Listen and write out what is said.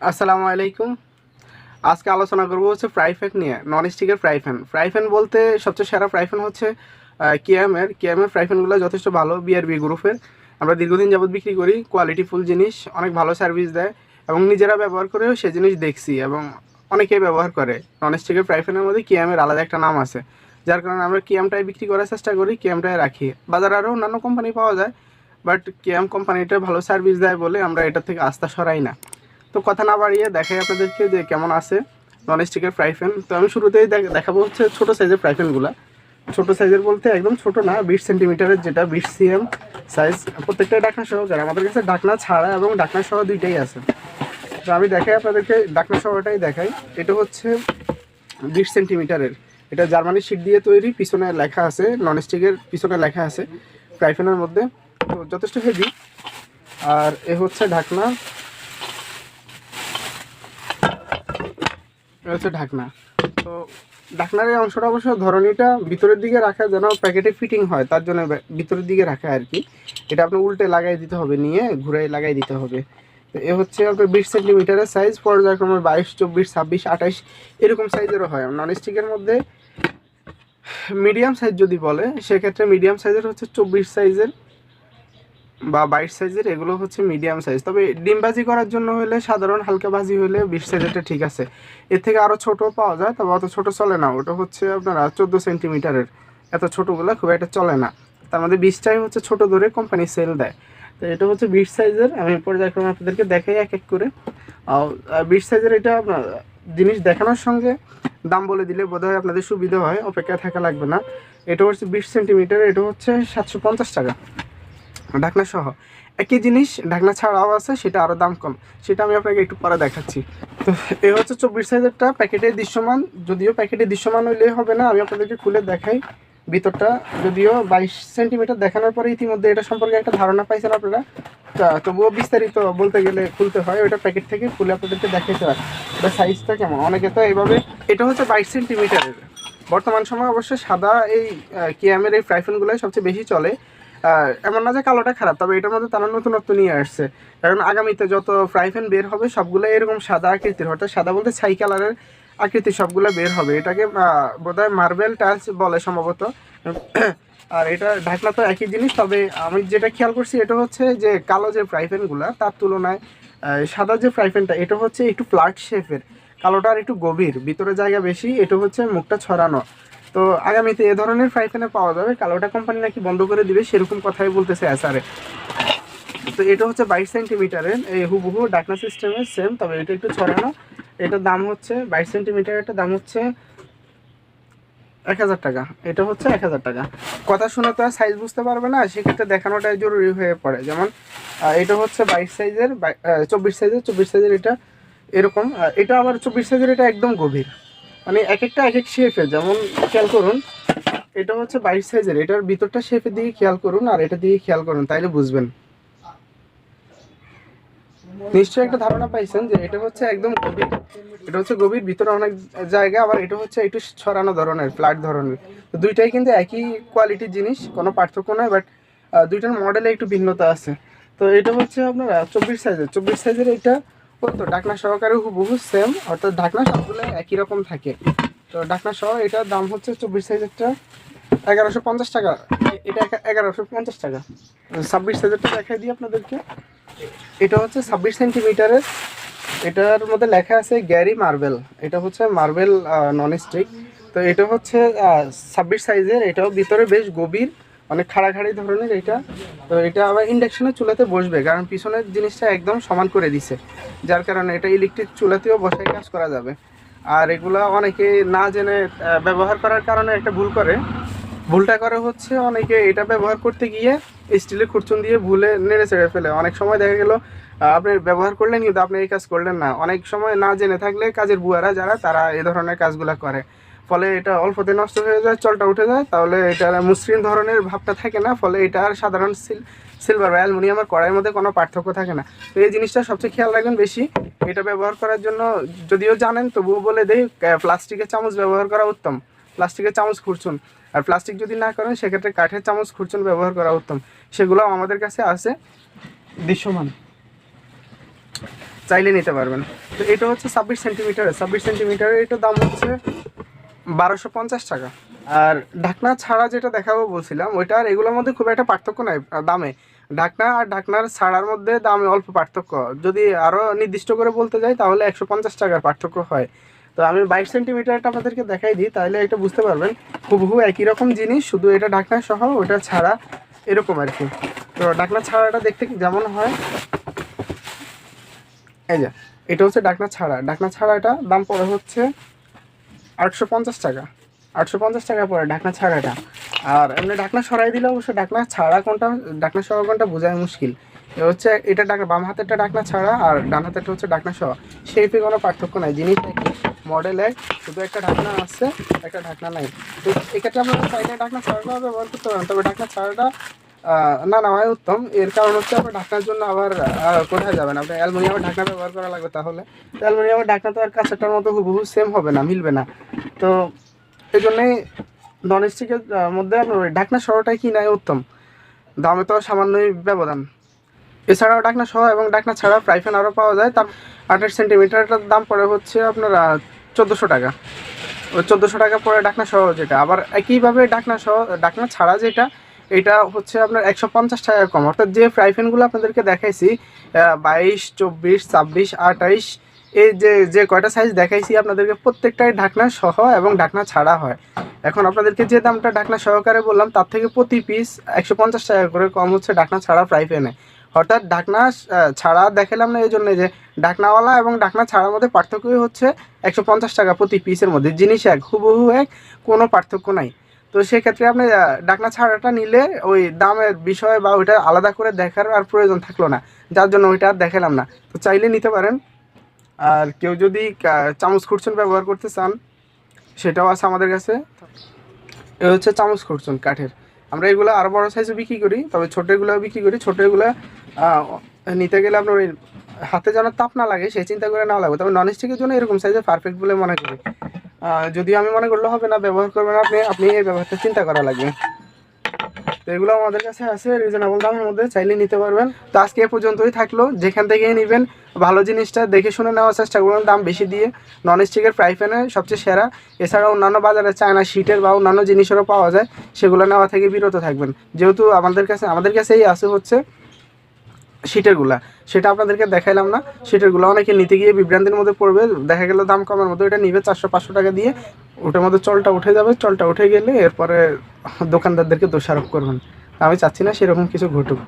আসসালামু আলাইকুম। আজকে আলোচনা করব হচ্ছে ফ্রাই প্যান নিয়ে নন স্টিকের ফ্রাই প্যান। ফ্রাই প্যান বলতে সবচেয়ে সেরা ফ্রাই প্যান হচ্ছে কিয়ামের। কিয়ামের ফ্রাই প্যানগুলো যথেষ্ট ভালো বিআরবি গ্রুপের। আমরা দীর্ঘদিন যাবত বিক্রি করি, কোয়ালিটিফুল জিনিস, অনেক ভালো সার্ভিস দেয় এবং নিজেরা ব্যবহার করেও সে জিনিস দেখছি এবং অনেকেই ব্যবহার করে। নন স্টিকের ফ্রাই প্যানের মধ্যে কিয়ামের আলাদা একটা নাম আছে, যার কারণে আমরা কিয়ামটাই বিক্রি করার চেষ্টা করি, কিয়ামটাই রাখি। বাজারে আরও অন্যান্য কোম্পানি পাওয়া যায় বাট কিয়াম কোম্পানিটা ভালো সার্ভিস দেয় বলে আমরা এটা থেকে আস্থা সরাই না। তো কথা না বাড়িয়ে দেখাই আপনাদেরকে যে কেমন আছে নন স্টিকের ফ্রাই প্যান তো আমি শুরুতেই দেখ- দেখাবো হচ্ছে ছোটো সাইজের ফ্রাই প্যানগুলো ছোটো সাইজের বলতে একদম ছোট না, বিশ সেন্টিমিটারের যেটা, বিশ সিএম সাইজ প্রত্যেকটা ডাকনা সহকারে আমাদের কাছে ডাকনা ছাড়া এবং ডাকনা সহ দুইটাই আছে। তো আমি দেখাই আপনাদেরকে ডাকনা সহটাই দেখাই। এটা হচ্ছে বিশ সেন্টিমিটারের এটা জার্মানি শিট দিয়ে তৈরি, পিছনে লেখা আছে নন স্টিকের পিছনে লেখা আছে ফ্রাই প্যানের মধ্যে। তো যথেষ্ট হেভি আর এ হচ্ছে ঢাকনা। হচ্ছে ঢাকনা। তো ঢাকনার এই অংশটা অবশ্য ধরনীটা ভিতরের দিকে রাখা যেন প্যাকেটে ফিটিং হয়, তার জন্য ভিতরের দিকে রাখা আর কি। এটা আপনার উল্টে লাগাই দিতে হবে, নিয়ে ঘুরে লাগাই দিতে হবে। তো এ হচ্ছে আপনার বিশ সেন্টিমিটারের সাইজ পর্যায়ক্রমে বাইশ, চব্বিশ, ছাব্বিশ, আঠাইশ, এরকম সাইজেরও হয়। নন স্টিকের মধ্যে মিডিয়াম সাইজ যদি বলে, সেক্ষেত্রে মিডিয়াম সাইজের হচ্ছে চব্বিশ সাইজের বা বাইশ সাইজের, এগুলো হচ্ছে মিডিয়াম সাইজ তবে ডিমবাজি করার জন্য হলে সাধারণ হালকা ভাজি হলে বিশ সাইজেরটা ঠিক আছে। এর থেকে আরও ছোট পাওয়া যায়, তবে অত ছোট চলে না। ওটা হচ্ছে আপনার চোদ্দ সেন্টিমিটারের এত ছোটোগুলো খুব একটা চলে না। তার মধ্যে বিশটাই হচ্ছে ছোট ধরে কোম্পানি সেল দেয়। তো এটা হচ্ছে বিশ সাইজের আমি পর্যায়ক্রমে আপনাদেরকে দেখাই এক এক করে। বিশ সাইজের এটা আপনার জিনিস দেখানোর সঙ্গে দাম বলে দিলে বোধহয় আপনাদের সুবিধা হয় অপেক্ষা থাকা লাগবে না। এটা হচ্ছে বিশ সেন্টিমিটার এটা হচ্ছে সাতশো পঞ্চাশ টাকা। ঢাকনা সহ একই জিনিস, ঢাকনা ছাড়াও আছে, সেটা আরও দাম কম। সেটা আমি আপনাকে একটু পরে দেখাচ্ছি। তো এ হচ্ছে চব্বিশ সাইজেরটা প্যাকেটে দৃশ্যমান। যদিও প্যাকেটে দৃশ্যমান হইলে হবে না, আমি আপনাদেরকে খুলে দেখাই ভিতরটা। যদিও বাইশ সেন্টিমিটার দেখানোর পরে ইতিমধ্যে এটা সম্পর্কে একটা ধারণা পাইছেন আপনারা। তবুও বিস্তারিত বলতে গেলে খুলতে হয় ওটা প্যাকেট থেকে খুলে আপনাদেরকে দেখাইতে হয়। এটা সাইজটা কেমন? অনেকে তো এইভাবে এটা হচ্ছে বাইশ সেন্টিমিটারের। বর্তমান সময় অবশ্য সাদা এই কিয়ামের এই ফ্রাইফোনগুলোই সবচেয়ে বেশি চলে। এমন না যে কালোটা খারাপ, তবে এটার মধ্যে তারা নতুনত্ব নিয়ে আসছে। কারণ আগামীতে যত ফ্রাই প্যান বের হবে, সবগুলো এরকম সাদা আকৃতির, অর্থাৎ সাদা বলতে ছাই কালারের আকৃতি সবগুলো বের হবে। এটাকে বোধহয় মার্বেল টাইলস বলে সম্ভবত। আর এটা ঢাকনা তো একই জিনিস, তবে আমি যেটা খেয়াল করছি, এটা হচ্ছে যে কালো যে ফ্রাই প্যানগুলো তার তুলনায় সাদা যে ফ্রাই প্যানটা এটা হচ্ছে একটু ফ্ল্যাট শেপের কালোটা আর একটু গভীর, ভিতরে জায়গা বেশি, এটা হচ্ছে মুখটা ছড়ানো। তো আগামীতে এ ধরনের ফ্রাই প্যানে পাওয়া যাবে। কালোটা কোম্পানি নাকি বন্ধ করে দিবে, সেরকম কথাই বলতেছে এসআরে তো এটা হচ্ছে বাইশ সেন্টিমিটারের এই হুবহু ডাকনা সিস্টেমের সেম তবে এটা একটু ছড়ানো। এটার দাম হচ্ছে, বাইশ সেন্টিমিটার এটার দাম হচ্ছে এক হাজার টাকা। এটা হচ্ছে এক হাজার টাকা। কথা শুনে তো আর সাইজ বুঝতে পারবে না, সেক্ষেত্রে দেখানোটাই জরুরি হয়ে পড়ে। যেমন এটা হচ্ছে বাইশ সাইজের চব্বিশ সাইজের চব্বিশ সাইজের এটা এরকম। এটা আবার চব্বিশ সাইজের এটা একদম গভীর। মানে এক একটা এক এক শেপে যেমন খেয়াল করুন, এটা হচ্ছে বাইশ সাইজের এটার ভিতরটা শেপের দিকে খেয়াল করুন আর এটা দিকে খেয়াল করুন, তাইলে বুঝবেন। নিশ্চয়ই একটা ধারণা পাইছেন যে এটা হচ্ছে একদম গভীর, এটা হচ্ছে গভীর, ভিতরে অনেক জায়গা, আবার এটা হচ্ছে একটু ছড়ানো ধরনের ফ্ল্যাট ধরনের। তো দুইটাই কিন্তু একই কোয়ালিটির জিনিস, কোনো পার্থক্য নয় বাট দুইটার মডেলে একটু ভিন্নতা আছে। তো এটা হচ্ছে আপনারা চব্বিশ সাইজের চব্বিশ সাইজের এটা তো ডাকনা সহকারে হুবহু সেম অর্থাৎ ঢাকনা সবগুলো একই রকম থাকে। তো ডাকনা সহ এটার দাম হচ্ছে চব্বিশ সাইজেরটা এগারোশো পঞ্চাশ টাকা। এটা এগারোশো পঞ্চাশ টাকা। ছাব্বিশ সাইজেরটা দেখাই দিই আপনাদেরকে। এটা হচ্ছে ছাব্বিশ সেন্টিমিটারের, এটার মধ্যে লেখা আছে গ্যারি মার্বেল। এটা হচ্ছে মার্বেল নন স্টিক তো এটা হচ্ছে ছাব্বিশ সাইজের এটাও ভিতরে বেশ গভীর। অনেক খাড়াখাড়ি ধরনের এটা তো এটা আবার ইন্ডাকশনের চুলাতে বসবে, কারণ পিছনের জিনিসটা একদম সমান করে দিছে। যার কারণে এটা ইলেকট্রিক চুলাতেও বসাই কাজ করা যাবে। আর এগুলা অনেকে না জেনে ব্যবহার করার কারণে একটা ভুল করে। ভুলটা করে হচ্ছে অনেকে এটা ব্যবহার করতে গিয়ে স্টিলের খুরচুন দিয়ে ভুলে নেড়ে চেড়ে ফেলে। অনেক সময় দেখা গেল আপনি ব্যবহার করলেন কিন্তু আপনি এই কাজ করলেন না। অনেক সময় না জেনে থাকলে কাজের বুয়ারা যারা, তারা এ ধরনের কাজগুলো করে। ফলে এটা অল্পতে নষ্ট হয়ে যায়, চলটা উঠে যায়। তাহলে এটা মসৃণ ধরনের ভাবটা থাকে না, ফলে এটা আর সাধারণ সিল সিলভার বা অ্যালুমিনিয়ামের কড়াইয়ের মধ্যে কোনো পার্থক্য থাকে না। তো এই জিনিসটা সবচেয়ে খেয়াল রাখবেন বেশি। এটা ব্যবহার করার জন্য যদিও জানেন, তবুও বলে দেই প্লাস্টিকের চামচ ব্যবহার করা উত্তম। প্লাস্টিকের চামচ খুঁড়ছুন আর প্লাস্টিক যদি না করেন, সেক্ষেত্রে কাঠের চামচ খুঁড়ছুন ব্যবহার করা উত্তম। সেগুলো আমাদের কাছে আছে, দৃশ্যমান। চাইলে নিতে পারবেন। তো এটা হচ্ছে ছাব্বিশ সেন্টিমিটার ছাব্বিশ সেন্টিমিটারের এটার দাম হচ্ছে বারোশো পঞ্চাশ টাকা। আর ঢাকনা ছাড়া যেটা দেখাবো বলছিলাম, ওইটা আর এগুলোর মধ্যে খুব একটা পার্থক্য নাই দামে। ঢাকনা আর ঢাকনার ছাড়ার মধ্যে দামে অল্প পার্থক্য। যদি আরও নির্দিষ্ট করে বলতে যাই, তাহলে একশো পঞ্চাশ টাকার পার্থক্য হয়। তো আমি বাইশ সেন্টিমিটারটা আপনাদেরকে দেখাই দিই, তাহলে এটা বুঝতে পারবেন। হুবহু একই রকম জিনিস, শুধু এটা ঢাকনা সহ, ওটা ছাড়া এরকম আর কি। তো ঢাকনা ছাড়াটা দেখতে যেমন হয়। এই যে, এটা হচ্ছে ডাকনা ছাড়া। ডাকনা ছাড়াটা দাম পড়ে হচ্ছে আটশো পঞ্চাশ টাকা। আটশো পঞ্চাশ টাকা পড়ে ডাকনা ছাড়াটা। আর এমনি ডাকনা সরাই দিলে অবশ্য ডাকনা ছাড়া কোনটা, ডাকনা সহ কোনটা বোঝায় মুশকিল। হচ্ছে এটা ডাকনা বাম হাতেরটা ডাকনা ছাড়া আর ডান হাতেরটা হচ্ছে ডাকনা সহ। শেপে কোনো পার্থক্য নাই। জিনিস মডেল এক শুধু একটা ঢাকনা আছে, একটা ঢাকনা নাই। তো এক্ষেত্রে আপনারা চাইলে ডাকনা ছাড়াটা ব্যবহার করতে পারেন। তবে ডাকনা ছাড়াটা আহ, না নেওয়াই উত্তম। এর কারণ হচ্ছে আপনার ঢাকনার জন্য আবার কোথায় যাবেন? আপনি অ্যালুমিনিয়ামের ঢাকনা ব্যবহার করা লাগবে তাহলে। অ্যালুমিনিয়ামের ঢাকনা তো আর কাঁচাটার মতো হুবহু সেম হবে না মিলবে না। তো এই জন্যই নন স্টিকের মধ্যে আপনার ঢাকনা সহটাই কি নাই উত্তম? দামে তো সামান্যই ব্যবধান। এছাড়াও ডাকনা সহ এবং ডাকনা ছাড়া প্রাইফেন আরও পাওয়া যায়। তার আঠাশ সেন্টিমিটারটার দাম পড়ে হচ্ছে আপনার চোদ্দোশো টাকা। ওই চোদ্দোশো টাকা পরে ডাকনা সহ যেটা। আবার একইভাবে ডাকনা সহ ডাকনা ছাড়া যেটা এটা হচ্ছে আপনার একশো পঞ্চাশ টাকা কম। অর্থাৎ যে ফ্রাইফ্যানগুলো আপনাদেরকে দেখাইছি বাইশ, চব্বিশ, ছাব্বিশ, আঠাইশ, এই যে যে কয়টা সাইজ দেখাইছি আপনাদেরকে, প্রত্যেকটাই ঢাকনা সহ এবং ঢাকনা ছাড়া হয়। এখন আপনাদেরকে যে দামটা ঢাকনা সহকারে বললাম, তার থেকে প্রতি পিস একশো পঞ্চাশ টাকা করে কম হচ্ছে ঢাকনা ছাড়া ফ্রাই অর্থাৎ ঢাকনা ছাড়া দেখালাম না এই জন্য যে, ঢাকনাওয়ালা এবং ঢাকনা ছাড়ার মধ্যে পার্থক্যই হচ্ছে একশো পঞ্চাশ টাকা প্রতি পিসের মধ্যে। জিনিস এক, হুবহু এক, কোনো পার্থক্য নাই। তো সেক্ষেত্রে আপনি ডাকনা ছাড়াটা নিলে ওই দামের বিষয় বা ওইটা আলাদা করে দেখার আর প্রয়োজন থাকল না। যার জন্য ওইটা আর দেখালাম না। তো চাইলে নিতে পারেন। আর কেউ যদি চামচ খুরচুন ব্যবহার করতে চান, সেটাও আছে আমাদের কাছে। এ হচ্ছে চামচ খুরচুন কাঠের। আমরা এগুলো আরও বড়ো সাইজে বিক্রি করি, তবে ছোটোগুলো বিক্রি করি। ছোটোগুলো নিতে গেলে আপনার ওই হাতে যেন তাপ না লাগে সেই চিন্তা করে না লাগবে তবে নন স্টিকের জন্য এরকম সাইজে পারফেক্ট বলে মনে করি। যদিও আমি মনে করলে হবে না, ব্যবহার করবেন আপনি আপনি এই ব্যবহারটা চিন্তা করা লাগবে। তো এগুলো আমাদের কাছে আছে রিজনেবল দামের মধ্যে, চাইলে নিতে পারবেন। তো আজকে এ পর্যন্তই থাকল, যেখান থেকে নেবেন, ভালো জিনিসটা দেখে শুনে নেওয়ার চেষ্টা করবেন দাম বেশি দিয়ে। নন স্টিকের ফ্রাই প্যানে সবচেয়ে সেরা। এছাড়া অন্যান্য বাজারে চায়না শিটের বা অন্যান্য জিনিসেরও পাওয়া যায়। সেগুলো নেওয়া থেকে বিরত থাকবেন। যেহেতু আমাদের কাছে আমাদের কাছে এই আছে হচ্ছে। শিটেরগুলা। সেটা আপনাদেরকে দেখাইলাম না। শিটেরগুলো অনেকে নিতে গিয়ে বিভ্রান্তির মধ্যে পড়বে। দেখা গেল দাম কমের মধ্যে এটা নিবে চারশো, পাঁচশো টাকা দিয়ে। ওটার মধ্যে চলটা উঠে যাবে। চলটা উঠে গেলে এরপরে দোকানদারদেরকে দোষারোপ করবেন। আমি চাচ্ছি না সেরকম কিছু ঘটুক।